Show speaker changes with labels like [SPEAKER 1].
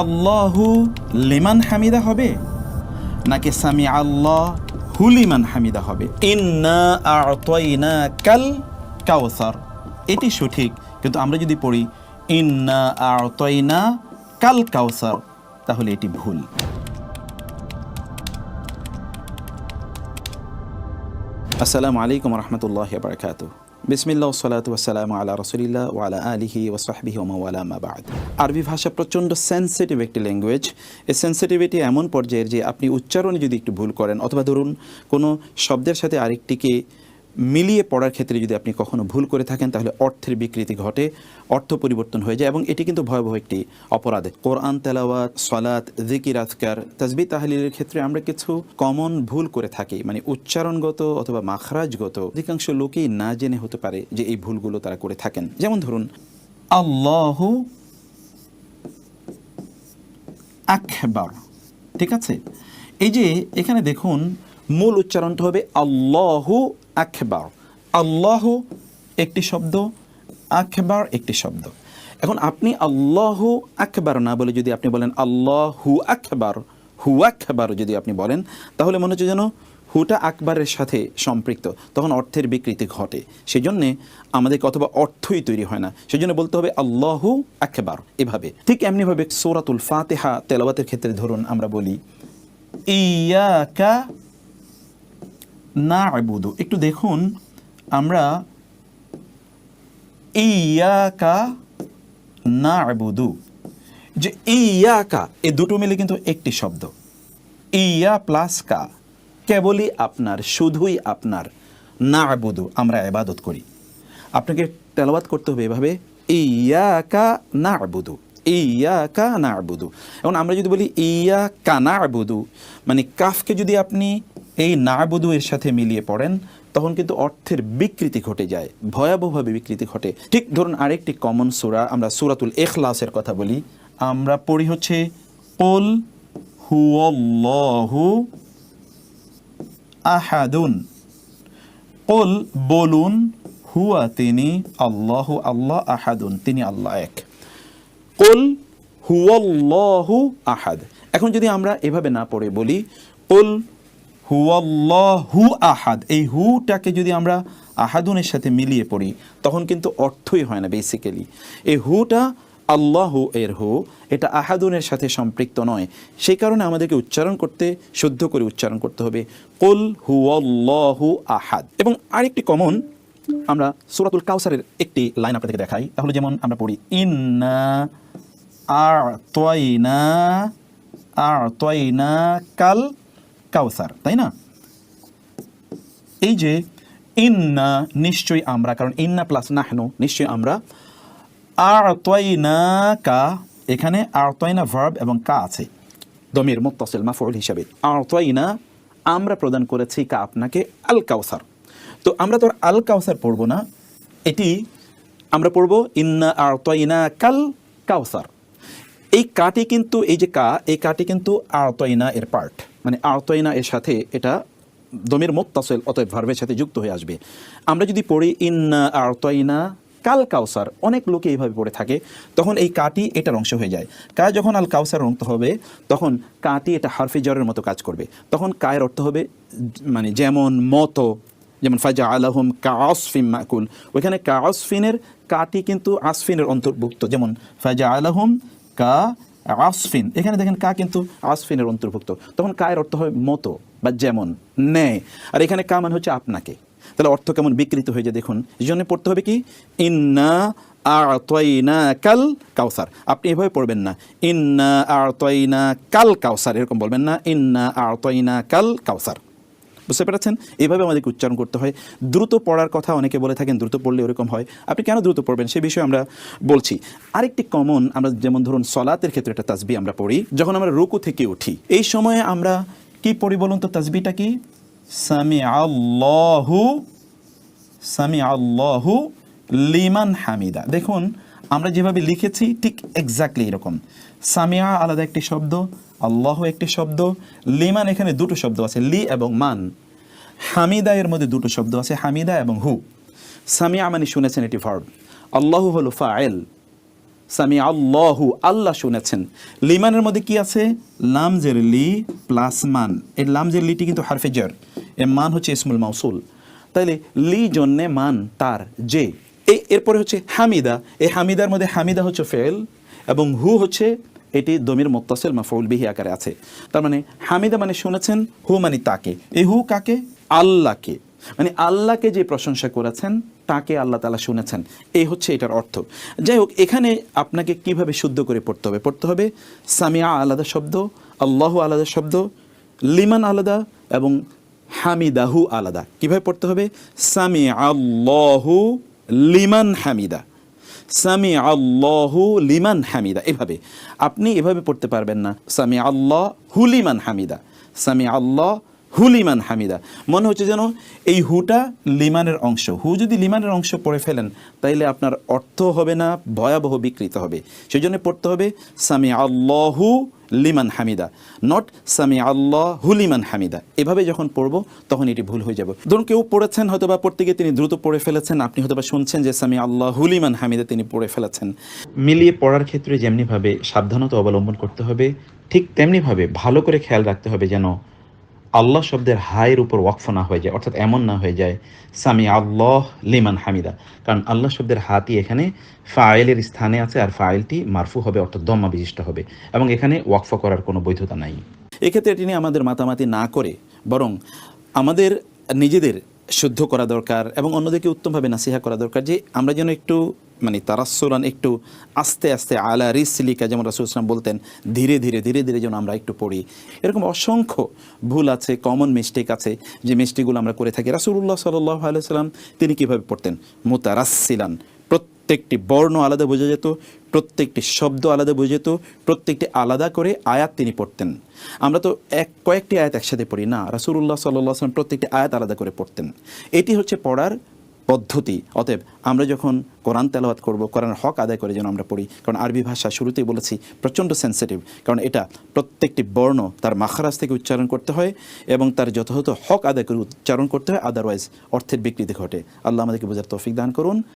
[SPEAKER 1] আল্লাহু লিমান হামিদা হবে? নাকি সামি আল্লাহ হুলিমান হামিদা হবে? কাল কাউসার এটি সঠিক, কিন্তু আমরা যদি পড়ি, ইন্না আতয়না কাল কাউসার তাহলে এটি ভুল। আসসালামু আলাইকুম রহমতুল্লাহ বারকাত বিসমিল্লা সালাত ওয়াসালাম আলা রসুলিল্লাহ ওয়ালা আলিহি ওসাহবিহি ওমাওয়ালা মাবাদ আরবি ভাষা প্রচণ্ড সেন্সিটিভ একটি ল্যাঙ্গুয়েজ এই সেন্সিটিভিটি এমন পর্যায়ের যে আপনি উচ্চারণে যদি একটু ভুল করেন, অথবা ধরুন কোনো শব্দের সাথে আরেকটিকে মিলিয়ে পড়ার ক্ষেত্রে যদি আপনি কখনো ভুল করে থাকেন, তাহলে অর্থের বিকৃতি ঘটে, অর্থ পরিবর্তন হয়ে যায় এবং এটি কিন্তু ভয়াবহ একটি অপরাধ। কোরআন, তেলাওয়াত, সলাত জিকির আজকার, তাজবি, তাহলিলের ক্ষেত্রে আমরা কিছু কমন ভুল করে থাকি। মানে উচ্চারণগত অথবা মাখরাজগত অধিকাংশ লোকেই না জেনে হতে পারে যে এই ভুলগুলো তারা করে থাকেন। যেমন ধরুন, আল্লাহ আকবার। ঠিক আছে? এই যে এখানে দেখুন, মূল উচ্চারণটা হবে আল্লাহু আকবার। আল্লাহ একটি শব্দ, আকবার একটি শব্দ। এখন আপনি আল্লাহ আকবার না বলে যদি আপনি বলেন আল্লাহ হু আকবার হু আকবার যদি আপনি বলেন, তাহলে মনে হচ্ছে যেন হুটা আকবরের সাথে সম্পৃক্ত। তখন অর্থের বিকৃতি ঘটে। সেজন্যে আমাদেরকে অথবা অর্থই তৈরি হয় না। সেজন্য বলতে হবে আল্লাহু আকবার এভাবে। ঠিক এমনিভাবে সৌরাতুল ফাতেহা তেলাওয়াতের ক্ষেত্রে ধরুন আমরা বলি ইয়াকা না আবুদু একটু দেখুন, আমরা ইয়াকা না আবুদু যে ইয়াকা, এ দুটো মিলে কিন্তু একটি শব্দ। ইয়া প্লাস কা, কেবলই আপনার, শুধুই আপনার না আবুদু আমরা এবাদত করি। আপনাকে তেলাবাদ করতে হবে এভাবে, ইয়াকা না আবুদু ইয়াকা না আবুদু এখন আমরা যদি বলি ইয়া কানা আবুদু মানে কাফকে যদি আপনি এই না আবুদু এর সাথে মিলিয়ে পড়েন, তখন কিন্তু অর্থের বিকৃতি ঘটে যায়, ভয়াবহভাবে বিকৃতি ঘটে। ঠিক ধরুন আরেকটি কমন সুরা, আমরা সুরাতুল এখলাসের কথা বলি। আমরা পড়ি হচ্ছে, কুল হুয়াল্লাহু আহাদুন। কুল বলুন, হুয়া তিনি আল্লাহ আল্লাহ আহাদুন, তিনি আল্লাহ এক। কুল হুয়াল্লাহু আহাদ। এখন যদি আমরা এভাবে না পড়ে বলি, কুল হুয়াল্লাহু আহাদ। এই হুটাকে যদি আমরা আহাদুনের সাথে মিলিয়ে পড়ি, তখন কিন্তু অর্থই হয় না বেসিক্যালি এই হুটা আল্লাহু এর হু, এটা আহাদুনের সাথে সম্পৃক্ত নয়। সেই কারণে আমাদেরকে উচ্চারণ করতে, শুদ্ধ করে উচ্চারণ করতে হবে, কুল হুয়াল্লাহু আহাদ। এবং আরেকটি কমন আমরা সুরাতুল কাউসারের একটি লাইন আপনাদেরকে দেখাই। তাহলে যেমন আমরা পড়ি, ইন্না আর তয়না আর তয়না কাল কাউসার তাই না? এই যে ইন্না নিশ্চয়ই আমরা, কারণ ইন্না প্লাস না নাহনু, নিশ্চয়ই আমরা। আর তয়না কা এখানে আর তয়না ভার্ব এবং কা আছে। দমির মুত্তাসিল মাফউল হিসাবে। আর তয়না আমরা প্রদান করেছি কা আপনাকে আল কাউসার। তো আমরা তো আর আল কাউসার পড়ব না, এটি আমরা পড়ব ইন্না আর তয়না কাল কাউসার। এই কাটি কিন্তু, এই যে কা, এই কাটি কিন্তু আরতয়না এর পার্ট মানে আরতয়না এর সাথে এটা দমের মোত্তাসেল, অতএব ভার্বের সাথে যুক্ত হয়ে আসবে। আমরা যদি পড়ি, ইন্না আরতয়না কাল কাউসার অনেক লোকে এইভাবে পড়ে থাকে, তখন এই কাটি এটার অংশ হয়ে যায়। কা যখন আল কাউসার অর্থ হবে, তখন কাটি এটা হারফি জ্বরের মতো কাজ করবে। তখন কায়ের অর্থ হবে মানে যেমন মতো, যেমন ফাজা আলহম কা আসফিন মাকুল। ওইখানে কা আসফিনের, কাটি কিন্তু আসফিনের অন্তর্ভুক্ত। যেমন ফাজা আলহম কা আসফিন এখানে দেখেন কা কিন্তু আসফিনের অন্তর্ভুক্ত। তখন কায়ের অর্থ হয় মতো বা যেমন ন্যায় আর এখানে কা মানে হচ্ছে আপনাকে। তাহলে অর্থ কেমন বিকৃত হয়ে যায় দেখুন। এই জন্য পড়তে হবে কি? ইন্না আতয়না কাল কাউসার। আপনি এভাবে পড়বেন না। ইন্না আতয়না কাল কাউসার, এরকম বলবেন না। ইন্না আতয়না কাল কাউসার। বুঝতে পেরেছেন? এইভাবে আমাদেরকে উচ্চারণ করতে হয়। দ্রুত পড়ার কথা অনেকে বলে থাকেন, দ্রুত পড়লে ওরকম হয়। আপনি কেন দ্রুত পড়বেন? সে বিষয়ে আমরা বলছি। আরেকটি কমন আমরা যেমন ধরুন সলাতের ক্ষেত্রে একটা তাজবি আমরা পড়ি, যখন আমরা রুকু থেকে উঠি, এই সময়ে আমরা কি পড়ি বলুন তো তাজবিটা কি? সামি আল্লাহু সামি আল্লাহু লিমান হামিদা। দেখুন, আমরা যেভাবে লিখেছি ঠিক এক্স্যাক্টলি এরকম। সামিয়া আলাদা একটি শব্দ আল্লাহ একটি শব্দ, লিমান এখানে দুটো শব্দ আছে, লি এবং মান। হামিদা এর মধ্যে দুটো শব্দ আছে, হামিদা এবং হু। সামিয়া মানে শুনেছেন এটি ভার্ব আল্লাহু হলো ফায়েল সামি আল্লাহু, আল্লাহ শুনেছেন। লিমানের মধ্যে কি আছে? লামজের লি প্লাস মান। এই লামজের লিটি কিন্তু হারফেজার এর মান হচ্ছে ইসমুল মাউসুল। তাইলে লি জন্যে মান তার যে এরপরে হচ্ছে হামিদা। এই হামিদার মধ্যে হামিদা হচ্ছে ফেল এবং হু হচ্ছে এটি দমির মোত্তাসিল মাফউল বিহি আকারে আছে। তার মানে হামিদা মানে শুনেছেন হু মানে তাকে। এই হু কাকে? আল্লাহকে। মানে আল্লাহকে যে প্রশংসা করেছেন, তাকে আল্লাহ তালা শুনেছেন। এই হচ্ছে এটার অর্থ। যাই হোক, এখানে আপনাকে কীভাবে শুদ্ধ করে পড়তে হবে? পড়তে হবে সামিয়া আলাদা শব্দ, আল্লাহ আলাদা শব্দ, লিমান আলাদা এবং হামিদাহু আলাদা। কীভাবে পড়তে হবে? সামি আল্লাহু লিমান হামিদা। সামি আল্লাহ লিমান হামিদা। এভাবে। আপনি এভাবে পড়তে পারবেন না। সামি আল্লাহ হুলিমান হামিদা। সামি আল্লাহ হুলিমান হামিদা। মনে হচ্ছে যেন এই হুটা লিমানের অংশ। হু যদি লিমানের অংশ পড়ে ফেলেন, তাইলে আপনার অর্থ হবে না, ভয়াবহ বিকৃত হবে। সেই জন্য পড়তে হবে সামি আল্লাহু লিমান হামিদা। নট সামি আল্লাহ হুলিমান হামিদা। এভাবে যখন পড়ব, তখন এটি ভুল হয়ে যাবে। ধরুন কেউ পড়েছেন হয়তো বা পড়তে গিয়ে তিনি দ্রুত পড়ে ফেলেছেন, আপনি হয়তো বা শুনছেন যে সামি আল্লাহ হুলিমান হামিদা তিনি পড়ে ফেলেছেন।
[SPEAKER 2] মিলিয়ে পড়ার ক্ষেত্রে যেমনিভাবে সাবধানতা অবলম্বন করতে হবে, ঠিক তেমনিভাবে ভালো করে খেয়াল রাখতে হবে যেন আল্লাহ শব্দের হায়ের উপর ওয়াকফ না হয়ে যায়, অর্থাৎ এমন না হয়ে যায়, সামি আল্লাহ লিমান হামিদা কারণ আল্লাহ শব্দের হাতই এখানে ফায়েলের স্থানে আছে আর ফায়েলটি মারফু হবে, অর্থাৎ দম্মা বিশিষ্ট হবে, এবং এখানে ওয়াকফ করার কোনো বৈধতা নাই।
[SPEAKER 1] এক্ষেত্রে এটি নিয়ে আমাদের মাতামাতি না করে বরং আমাদের নিজেদের শুদ্ধ করা দরকার এবং অন্যদেরকে উত্তমভাবে নাসিহা করা দরকার যে আমরা যেন একটু মানে তারাসুরান একটু আস্তে আস্তে আলা রিসলিকা, যেমন রাসুল ইসলাম বলতেন, ধীরে ধীরে ধীরে ধীরে যেন আমরা একটু পড়ি। এরকম অসংখ্য ভুল আছে কমন মিস্টেক আছে, যে মিস্টেকগুলো আমরা করে থাকি। রাসুল্লাহ সাল্লাহ আলাইসাল্লাম তিনি কীভাবে পড়তেন? মুতারাসিলান প্রত্যেকটি বর্ণ আলাদা বোঝা যেত, প্রত্যেকটি শব্দ আলাদা বোঝা যেত, প্রত্যেকটি আলাদা করে আয়াত তিনি পড়তেন। আমরা তো এক, কয়েকটি আয়াত একসাথে পড়ি, না রাসুল্লাহ সাল্লাহ আসলাম প্রত্যেকটি আয়াত আলাদা করে পড়তেন। এটি হচ্ছে পড়ার পদ্ধতি। অতএব আমরা যখন কোরআন তেলাওয়াত করব, কোরআনের হক আদায় করে যেন আমরা পড়ি, কারণ আরবি ভাষা শুরুতেই বলেছি, প্রচণ্ড সেন্সিটিভ কারণ এটা প্রত্যেকটি বর্ণ তার মাখারাজ থেকে উচ্চারণ করতে হয় এবং তার যথাযথ হক আদায় করে উচ্চারণ করতে হয় আদারওয়াইজ অর্থের বিকৃতি ঘটে। আল্লাহ আমাদেরকে বোঝার তৌফিক দান করুন।